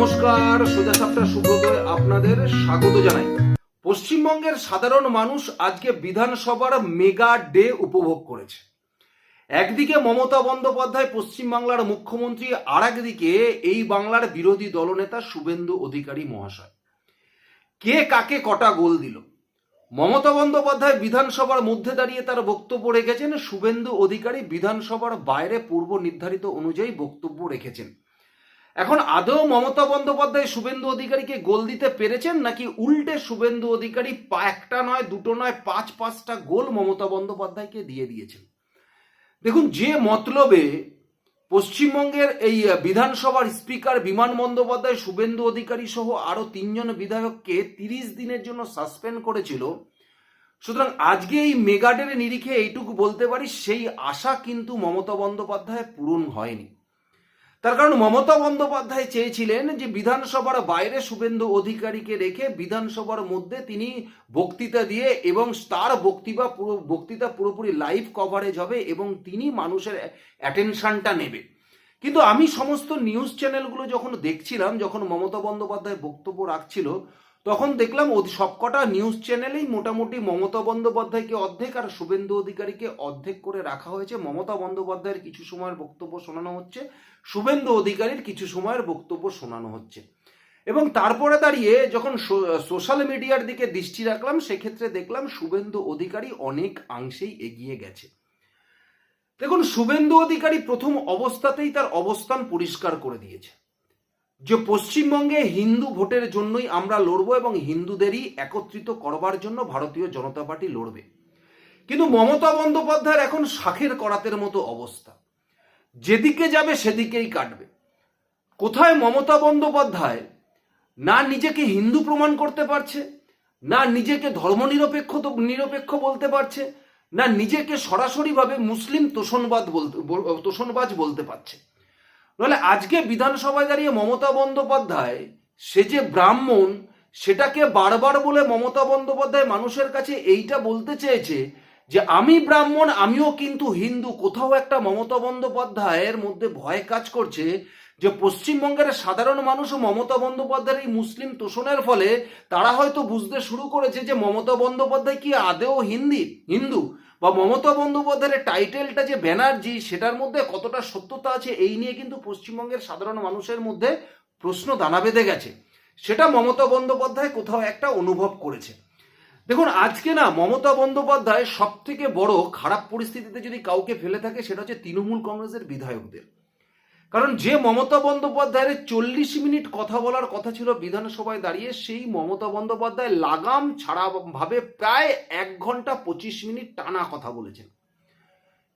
নমস্কার, সোজা সাপটা সুব্রতয় আপনাদের স্বাগত জানাই। পশ্চিমবঙ্গের সাধারণ মানুষ আজকে বিধানসভার মেগা ডে উপভোগ করেছে। একদিকে মমতা বন্দ্যোপাধ্যায় পশ্চিমবাংলার মুখ্যমন্ত্রী আর একদিকে এই বাংলার বিরোধী দলনেতা শুভেন্দু অধিকারী মহাশয়। কে কাকে কটা গোল দিল? মমতা বন্দ্যোপাধ্যায় বিধানসভার মধ্যে দাঁড়িয়ে তার বক্তব্য রেখেছেন, শুভেন্দু অধিকারী বিধানসভার বাইরে পূর্ব নির্ধারিত অনুযায়ী বক্তব্য রেখেছেন। এখন আদৌ মমতা বন্দ্যোপাধ্যায় শুভেন্দু অধিকারীকে গোল দিতে পেরেছেন, নাকি উল্টে শুভেন্দু অধিকারী একটা নয়, দুটো নয়, পাঁচ, পাঁচটা গোল মমতা বন্দ্যোপাধ্যায়কে দিয়ে দিয়েছেন? দেখুন, যে মতলবে পশ্চিমবঙ্গের এই বিধানসভার স্পিকার বিমান বন্দ্যোপাধ্যায়, শুভেন্দু অধিকারী সহ আরও তিনজন বিধায়ককে তিরিশ দিনের জন্য সাসপেন্ড করেছিল, সুতরাং আজকে এই মেগাডের নিরিখে এইটুকু বলতে পারি, সেই আশা কিন্তু মমতা বন্দ্যোপাধ্যায় পূরণ হয়নি। তার কারণ মমতা বন্দ্যোপাধ্যায় চেয়েছিলেন যে বিধানসভার বাইরে শুভেন্দু অধিকারীকে রেখে বিধানসভার মধ্যে তিনি বক্তৃতা দিয়ে এবং তার বক্তৃতা পুরো, বক্তৃতা পুরোপুরি লাইভ কভারেজ হবে এবং তিনি মানুষের অ্যাটেনশনটা নেবে। কিন্তু আমি সমস্ত নিউজ চ্যানেলগুলো যখন দেখছিলাম, যখন মমতা বন্দ্যোপাধ্যায় বক্তব্য রাখছিল তখন দেখলাম সবকটা নিউজ চ্যানেলেই মোটামুটি মমতা বন্দ্যোপাধ্যায়কে অর্ধেক আর শুভেন্দু অধিকারীকে অর্ধেক করে রাখা হয়েছে। মমতা বন্দ্যোপাধ্যায়ের কিছু সময়ের বক্তব্য শোনানো হচ্ছে। শুভেন্দু অধিকারীর কিছু সময়ের বক্তব্য শোনানো হচ্ছে। এবং তারপরে দাঁড়িয়ে যখন সোশ্যাল মিডিয়ার দিকে দৃষ্টি রাখলাম, সেক্ষেত্রে দেখলাম শুভেন্দু অধিকারী অনেক অংশেই এগিয়ে গেছে। দেখুন, শুভেন্দু অধিকারী প্রথম অবস্থাতেই তার অবস্থান পরিষ্কার করে দিয়েছে। যে পশ্চিমবঙ্গে হিন্দু ভোটের জন্যই আমরা লড়বো এবং হিন্দুদেরই একত্রিত করবার জন্য ভারতীয় জনতা পার্টি লড়বে। কিন্তু মমতা বন্দ্যোপাধ্যায়ের এখন শাখের করাতের মতো অবস্থা। যেদিকে যাবে সেদিকেই কাটবে। কোথায় মমতা বন্দ্যোপাধ্যায়? না নিজেকে হিন্দু প্রমাণ করতে পারছে, না নিজেকে ধর্মনিরপেক্ষ নিরপেক্ষ বলতে পারছে, না নিজেকে সরাসরিভাবে মুসলিম তোষণবাদ বলতে বল- তোষণবাজ বলতে পারছে। নাহলে আজকে বিধানসভায় দাঁড়িয়ে মমতা বন্দ্যোপাধ্যায়, সে যে ব্রাহ্মণ, সেটাকে বারবার বলে মমতা বন্দ্যোপাধ্যায় মানুষের কাছে এইটা বলতে চেয়েছে যে, আমি ব্রাহ্মণ, আমিও কিন্তু হিন্দু, কোথাও একটা মমতা বন্দ্যোপাধ্যায়ের মধ্যে ভয় কাজ করছে যে পশ্চিমবঙ্গের সাধারণ মানুষ মমতা বন্দ্যোপাধ্যায়ের এই মুসলিম তোষণের ফলে তারা হয়তো বুঝতে শুরু করেছে যে মমতা বন্দ্যোপাধ্যায় কি আদেও হিন্দি, হিন্দু? বা মমতা বন্দ্যোপাধ্যায়ের টাইটেলটা যে ব্যানার্জি সেটার মধ্যে কতটা সত্যতা আছে, এই নিয়ে কিন্তু পশ্চিমবঙ্গের সাধারণ মানুষের মধ্যে প্রশ্ন দানা বেঁধে গেছে। সেটা মমতা বন্দ্যোপাধ্যায় কোথাও একটা অনুভব করেছে। দেখুন, আজকে না মমতা বন্দ্যোপাধ্যায় সব থেকে বড় খারাপ পরিস্থিতিতে যদি কাউকে ফেলে থাকে, সেটা হচ্ছে তৃণমূল কংগ্রেসের বিধায়কদের। কারণ যে মমতা বন্দ্যোপাধ্যায়ের চল্লিশ মিনিট কথা বলার কথা ছিল বিধানসভায় দাঁড়িয়ে, সেই মমতা বন্দ্যোপাধ্যায় লাগাম ছাড়া ভাবে প্রায় এক ঘণ্টা পঁচিশ মিনিট টানা কথা বলেছেন।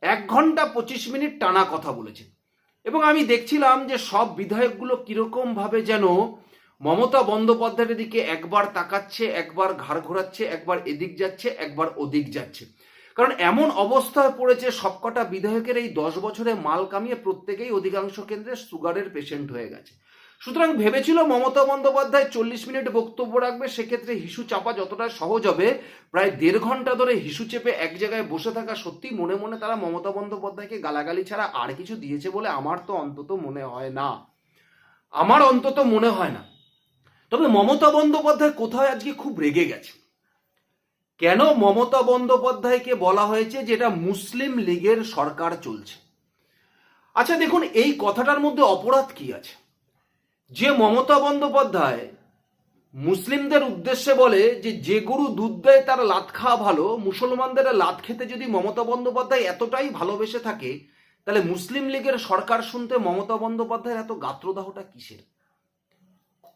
এক ঘণ্টা পঁচিশ মিনিট টানা কথা বলেছেন। এবং আমি দেখছিলাম যে সব বিধায়কগুলো কীরকম ভাবে যেন মমতা বন্দ্যোপাধ্যায়ের দিকে একবার তাকাচ্ছে, একবার ঘাড় ঘোরাচ্ছে, একবার এদিক যাচ্ছে, একবার ওদিক যাচ্ছে। কারণ এমন অবস্থায় পড়েছে, সবকটা বিধায়কের এই দশ বছরে মাল কামিয়ে প্রত্যেকেই অধিকাংশ কেন্দ্রে সুগারের পেশেন্ট হয়ে গেছে। সুতরাং ভেবেছিল মমতা বন্দ্যোপাধ্যায় চল্লিশ মিনিট বক্তব্য রাখবে, সেক্ষেত্রে হিসু চাপা যতটা সহজ হবে, প্রায় দেড় ঘণ্টা ধরে হিসু চেপে এক জায়গায় বসে থাকা সত্যি মনে মনে তারা মমতা বন্দ্যোপাধ্যায়কে গালাগালি ছাড়া আর কিছু দিয়েছে বলে আমার তো অন্তত মনে হয় না। আমার অন্তত মনে হয় না। তবে মমতা বন্দ্যোপাধ্যায় কোথায় আজকে খুব রেগে গেছে। কেন মমতা বন্দ্যোপাধ্যায়কে বলা হয়েছে যেটা মুসলিম লীগের সরকার চলছে? আচ্ছা দেখুন, এই কথাটার মধ্যে অপরাধ কি আছে? যে মমতা বন্দ্যোপাধ্যায় মুসলিমদের উদ্দেশ্যে বলে যে যে গরু দুধ দেয় তার লাত খাওয়া ভালো, মুসলমানদের লাত খেতে যদি মমতা বন্দ্যোপাধ্যায় এতটাই ভালোবেসে থাকে, তাহলে মুসলিম লীগের সরকার শুনতে মমতা বন্দ্যোপাধ্যায়ের এত গাত্রদাহটা কিসের?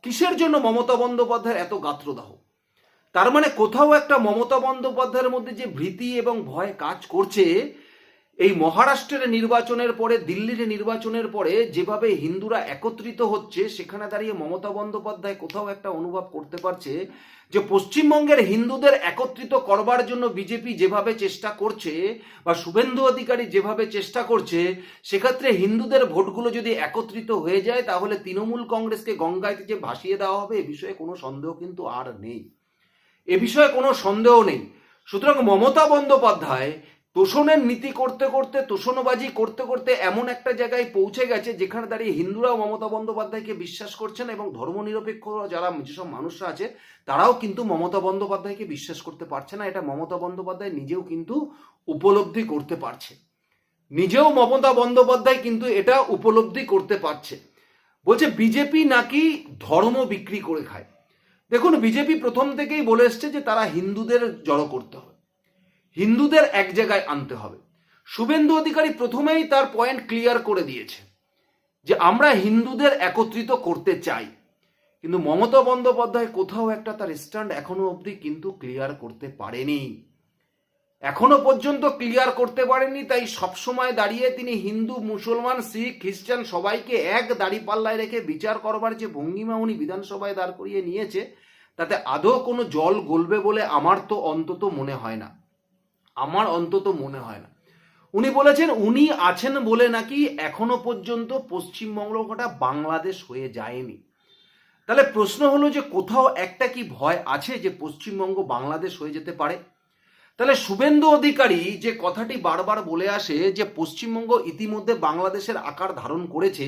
কিসের জন্য মমতা বন্দ্যোপাধ্যায়ের এত গাত্রদাহ? তার মানে কোথাও একটা মমতা বন্দ্যোপাধ্যায়ের মধ্যে যে ভীতি এবং ভয় কাজ করছে, এই মহারাষ্ট্রের নির্বাচনের পরে, দিল্লির নির্বাচনের পরে যেভাবে হিন্দুরা একত্রিত হচ্ছে, সেখানে দাঁড়িয়ে মমতা বন্দ্যোপাধ্যায় কোথাও একটা অনুভব করতে পারছে যে পশ্চিমবঙ্গের হিন্দুদের একত্রিত করবার জন্য বিজেপি যেভাবে চেষ্টা করছে বা শুভেন্দু অধিকারী যেভাবে চেষ্টা করছে, সেক্ষেত্রে হিন্দুদের ভোটগুলো যদি একত্রিত হয়ে যায়, তাহলে তৃণমূল কংগ্রেসকে গঙ্গায় যে ভাসিয়ে দেওয়া হবে, এ বিষয়ে কোনো সন্দেহ কিন্তু আর নেই। এ বিষয়ে কোনো সন্দেহ নেই। সুতরাং মমতা বন্দ্যোপাধ্যায় তোষণের নীতি করতে করতে, তোষণবাজি করতে করতে এমন একটা জায়গায় পৌঁছে গেছে যেখানে দাঁড়িয়ে হিন্দুরাও মমতা বন্দ্যোপাধ্যায়কে বিশ্বাস করছেন এবং ধর্মনিরপেক্ষ যারা যেসব মানুষরা আছে, তারাও কিন্তু মমতা বন্দ্যোপাধ্যায়কে বিশ্বাস করতে পারছে না। এটা মমতা বন্দ্যোপাধ্যায় নিজেও কিন্তু উপলব্ধি করতে পারছে। নিজেও মমতা বন্দ্যোপাধ্যায় কিন্তু এটা উপলব্ধি করতে পারছে। বলছে, বিজেপি নাকি ধর্ম বিক্রি করে খায়? দেখুন, বিজেপি প্রথম থেকেই বলে এসছে যে তারা হিন্দুদের জড়ো করতে হবে। হিন্দুদের এক জায়গায় আনতে হবে। শুভেন্দু অধিকারী প্রথমেই তার পয়েন্ট ক্লিয়ার করে দিয়েছে যে আমরা হিন্দুদের একত্রিত করতে চাই। কিন্তু মমতা বন্দ্যোপাধ্যায় কোথাও একটা তার স্ট্যান্ড এখনও অবধি কিন্তু ক্লিয়ার করতে পারেনি। এখনও পর্যন্ত ক্লিয়ার করতে পারেননি, তাই সবসময় দাঁড়িয়ে তিনি হিন্দু, মুসলমান, শিখ, খ্রিস্টান সবাইকে এক দাড়ি পাল্লায় রেখে বিচার করবার যে ভঙ্গিমা উনি বিধানসভায় দাঁড় করিয়ে নিয়েছে, তাতে আদৌ কোনো জল গলবে বলে আমার তো অন্তত মনে হয় না। আমার অন্তত মনে হয় না। উনি বলেছেন, উনি আছেন বলে নাকি এখনও পর্যন্ত পশ্চিমবঙ্গটা বাংলাদেশ হয়ে যায়নি। তাহলে প্রশ্ন হলো যে কোথাও একটা কি ভয় আছে যে পশ্চিমবঙ্গ বাংলাদেশ হয়ে যেতে পারে? তাহলে শুভেন্দু অধিকারী যে কথাটি বারবার বলে আসে যে পশ্চিমবঙ্গ ইতিমধ্যে বাংলাদেশের আকার ধারণ করেছে,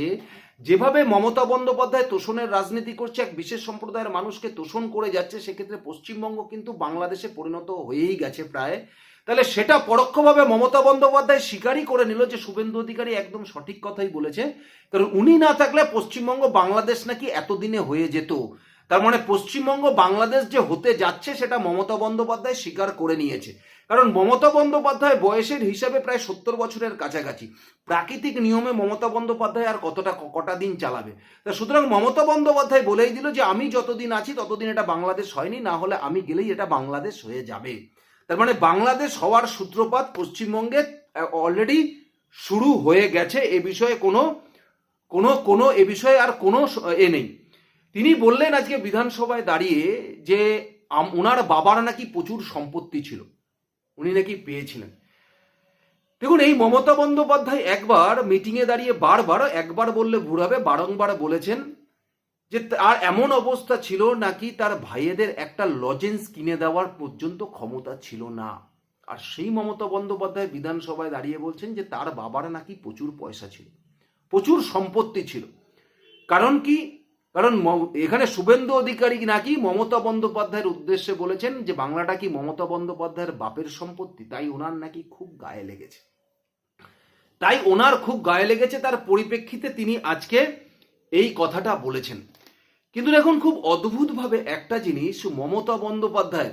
যেভাবে মমতা বন্দ্যোপাধ্যায় তোষণের রাজনীতি করছে, এক বিশেষ সম্প্রদায়ের মানুষকে তোষণ করে যাচ্ছে, সেক্ষেত্রে পশ্চিমবঙ্গ কিন্তু বাংলাদেশে পরিণত হয়েই গেছে প্রায়। তাহলে সেটা পরোক্ষভাবে মমতা বন্দ্যোপাধ্যায় স্বীকারই করে নিল যে শুভেন্দু অধিকারী একদম সঠিক কথাই বলেছে। কারণ উনি না থাকলে পশ্চিমবঙ্গ বাংলাদেশ নাকি এতদিনে হয়ে যেত। তার মানে পশ্চিমবঙ্গ বাংলাদেশ যে হতে যাচ্ছে সেটা মমতা বন্দ্যোপাধ্যায় স্বীকার করে নিয়েছে। কারণ মমতা বন্দ্যোপাধ্যায় বয়সের হিসাবে প্রায় সত্তর বছরের কাছাকাছি। প্রাকৃতিক নিয়মে মমতা বন্দ্যোপাধ্যায় আর কতটা কটা দিন চালাবে? তা সুতরাং মমতা বন্দ্যোপাধ্যায় বলেই দিল যে, আমি যতদিন আছি ততদিন এটা বাংলাদেশ হয়নি, না হলে আমি গেলেই এটা বাংলাদেশ হয়ে যাবে। তার মানে বাংলাদেশ হওয়ার সূত্রপাত পশ্চিমবঙ্গে অলরেডি শুরু হয়ে গেছে। এ বিষয়ে কোনো কোনো কোনো, এ বিষয়ে আর কোনো এ নেই। তিনি বললেন আজকে বিধানসভায় দাঁড়িয়ে যে ওনার বাবার নাকি প্রচুর সম্পত্তি ছিল। উনি নাকি পেয়েছিলেন। দেখুন, এই মমতা বন্দ্যোপাধ্যায় একবার মিটিংয়ে দাঁড়িয়ে বারবার, একবার বললে ভুরাবে বারংবার বলেছেন যে তার এমন অবস্থা ছিল নাকি তার ভাইয়েদের একটা লজেন্স কিনে দেওয়ার পর্যন্ত ক্ষমতা ছিল না। আর সেই মমতা বন্দ্যোপাধ্যায় বিধানসভায় দাঁড়িয়ে বলছেন যে তার বাবার নাকি প্রচুর পয়সা ছিল, প্রচুর সম্পত্তি ছিল। কারণ কি? কারণ এখানে শুভেন্দু অধিকারী নাকি মমতা বন্দ্যোপাধ্যায়ের উদ্দেশ্যে বলেছেন যে বাংলাটা কি মমতা বন্দ্যোপাধ্যায়ের বাপের সম্পত্তি? তাই ওনার নাকি খুব গায়ে লেগেছে। তাই ওনার খুব গায়ে লেগেছে, তার পরিপ্রেক্ষিতে তিনি আজকে এই কথাটা বলেছেন। কিন্তু দেখুন, খুব অদ্ভুতভাবে একটা জিনিস, মমতা বন্দ্যোপাধ্যায়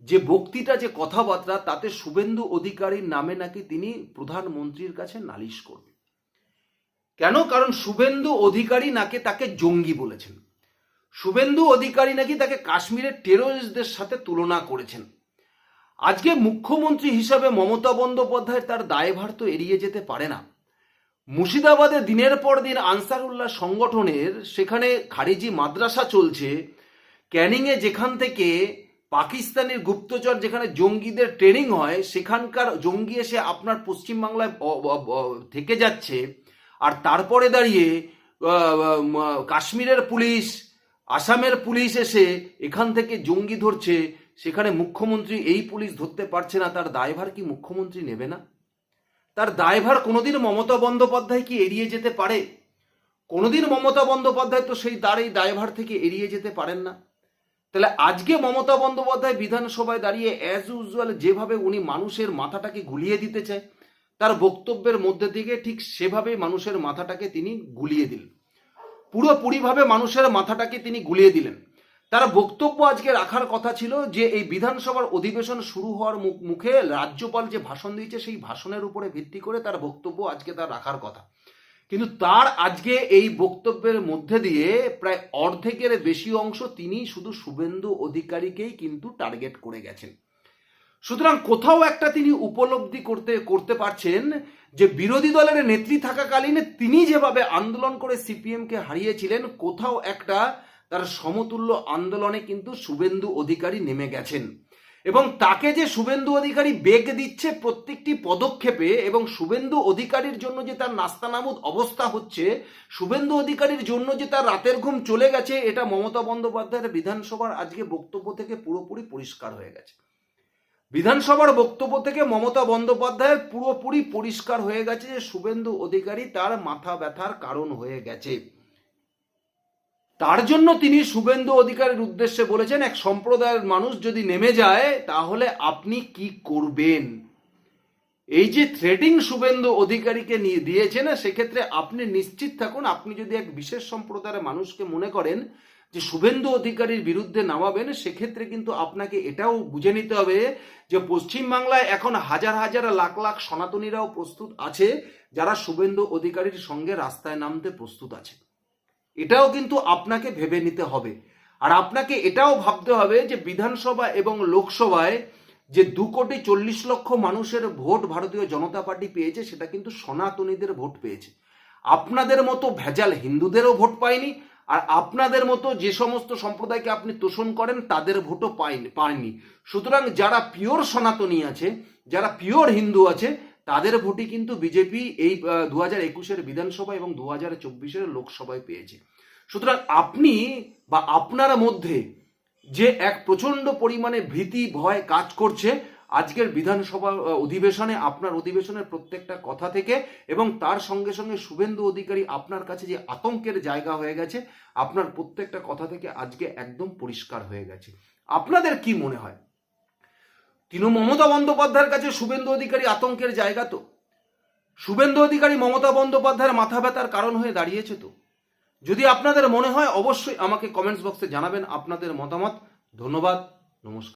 যে বক্তৃতা, যে কথাবার্তা, তাতে শুভেন্দু অধিকারীর নামে নাকি তিনি প্রধানমন্ত্রীর কাছে নালিশ করবেন। কেন? কারণ শুভেন্দু অধিকারী নাকি তাকে জঙ্গি বলেছেন। শুভেন্দু অধিকারী নাকি তাকে কাশ্মীরের টেরোরিস্টদের সাথে তুলনা করেছেন। আজকে মুখ্যমন্ত্রী হিসাবে মমতা বন্দ্যোপাধ্যায় তার দায়ভার তো এড়িয়ে যেতে পারে না। মুর্শিদাবাদে দিনের পর দিন আনসারুল্লাহ সংগঠনের সেখানে খারিজি মাদ্রাসা চলছে। ক্যানিংয়ে যেখান থেকে পাকিস্তানের গুপ্তচর যেখানে জঙ্গিদের ট্রেনিং হয়, সেখানকার জঙ্গি এসে আপনার পশ্চিমবাংলায় থেকে যাচ্ছে। আর তারপরে দাঁড়িয়ে কাশ্মীরের পুলিশ, আসামের পুলিশ এসে এখান থেকে জঙ্গি ধরছে। সেখানে মুখ্যমন্ত্রী এই পুলিশ ধরতে পারছে না। তার দায়ভার কি মুখ্যমন্ত্রী নেবে না? তার দায়ভার কোনোদিন মমতা বন্দ্যোপাধ্যায় কি এড়িয়ে যেতে পারে? কোনোদিন মমতা বন্দ্যোপাধ্যায় তো সেই তার এই দায়ভার থেকে এড়িয়ে যেতে পারেন না। তাহলে আজকে মমতা বন্দ্যোপাধ্যায় বিধানসভায় দাঁড়িয়ে অ্যাজ ইউজুয়াল যেভাবে উনি মানুষের মাথাটাকে গুলিয়ে দিতে চায় তার বক্তব্যের মধ্যে থেকে ঠিক সেভাবে মানুষের মাথাটাকে তিনি গুলিয়ে দিলেন। পুরোপুরিভাবে মানুষের মাথাটাকে তিনি গুলিয়ে দিলেন। তার বক্তব্য আজকে রাখার কথা ছিল যে, এই বিধানসভার অধিবেশন শুরু হওয়ার মুখে রাজ্যপাল যে ভাষণ দিয়েছে, সেই ভাষণের উপরে ভিত্তি করে তার বক্তব্য আজকে তার রাখার কথা। কিন্তু তার আজকে এই বক্তব্যের মধ্যে দিয়ে প্রায় অর্ধেকের বেশি অংশ তিনি শুধু শুভেন্দু অধিকারীকেই কিন্তু টার্গেট করে গেছেন। সুতরাং কোথাও একটা তিনি উপলব্ধি করতে করতে পারছেন যে বিরোধী দলের নেত্রী থাকাকালীন তিনি যেভাবে আন্দোলন করে সিপিএমকে হারিয়েছিলেন, কোথাও একটা তার সমতুল্য আন্দোলনে কিন্তু শুভেন্দু অধিকারী নেমে গেছেন। এবং তাকে যে শুভেন্দু অধিকারী বেগ দিচ্ছে প্রত্যেকটি পদক্ষেপে এবং শুভেন্দু অধিকারীর জন্য যে তার নাস্তানাবুদ অবস্থা হচ্ছে, শুভেন্দু অধিকারীর জন্য যে তার রাতের ঘুম চলে গেছে, এটা মমতা বন্দ্যোপাধ্যায়ের বিধানসভার আজকে বক্তব্য থেকে পুরোপুরি পরিষ্কার হয়ে গেছে। বিধানসভার বক্তব্য থেকে মমতা বন্দ্যোপাধ্যায়ের পুরোপুরি পরিষ্কার হয়ে গেছে যে শুভেন্দু অধিকারী তার মাথা ব্যথার কারণ হয়ে গেছে। তার জন্য তিনি শুভেন্দু অধিকারীর উদ্দেশ্যে বলেছেন, এক সম্প্রদায়ের মানুষ যদি নেমে যায়, তাহলে আপনি কি করবেন? এই যে থ্রেডিং শুভেন্দু অধিকারীকে নিয়ে দিয়েছে না সেক্ষেত্রে আপনি নিশ্চিত থাকুন, আপনি যদি এক বিশেষ সম্প্রদায়ের মানুষকে মনে করেন যে শুভেন্দু অধিকারীর বিরুদ্ধে নামাবেন, সেক্ষেত্রে কিন্তু আপনাকে এটাও বুঝে নিতে হবে যে পশ্চিমবাংলায় এখন হাজার হাজার লাখ লাখ সনাতনীরাও প্রস্তুত আছে, যারা শুভেন্দু অধিকারীর সঙ্গে রাস্তায় নামতে প্রস্তুত আছে। এটাও কিন্তু আপনাকে ভেবে নিতে হবে। আর আপনাকে এটাও ভাবতে হবে যে বিধানসভা এবং লোকসভায় যে দু কোটি চল্লিশ লক্ষ মানুষের ভোট ভারতীয় জনতা পার্টি পেয়েছে, সেটা কিন্তু সনাতনীদের ভোট পেয়েছে। আপনাদের মতো ভেজাল হিন্দুদেরও ভোট পায়নি আর আপনাদের মতো যে সমস্ত সম্প্রদায়কে আপনি তোষণ করেন, তাদের ভোটও পায়নি পায়নি সুতরাং যারা পিওর সনাতনী আছে, যারা পিওর হিন্দু আছে, তাদের ভোটই কিন্তু বিজেপি এই দু হাজার একুশের বিধানসভা এবং দু হাজার চব্বিশের লোকসভায় পেয়েছে। সুতরাং আপনি বা আপনার মধ্যে যে এক প্রচণ্ড পরিমাণে ভীতি, ভয় কাজ করছে আজকের বিধানসভা অধিবেশনে আপনার অধিবেশনের প্রত্যেকটা কথা থেকে এবং তার সঙ্গে সঙ্গে শুভেন্দু অধিকারী আপনার কাছে যে আতঙ্কের জায়গা হয়ে গেছে, আপনার প্রত্যেকটা কথা থেকে আজকে একদম পরিষ্কার হয়ে গেছে। আপনাদের কি মনে হয়? তৃণমূল মমতা বন্দ্যোপাধ্যায়ের কাছে শুভেন্দু অধিকারী আতঙ্কের জায়গা তো। শুভেন্দু অধিকারী মমতা বন্দ্যোপাধ্যায়ের মাথা ব্যথার কারণ হয়ে দাঁড়িয়েছে তো। যদি আপনাদের মনে হয়, অবশ্যই আমাকে কমেন্টস বক্সে জানাবেন, আপনাদের মতামত। ধন্যবাদ, নমস্কার।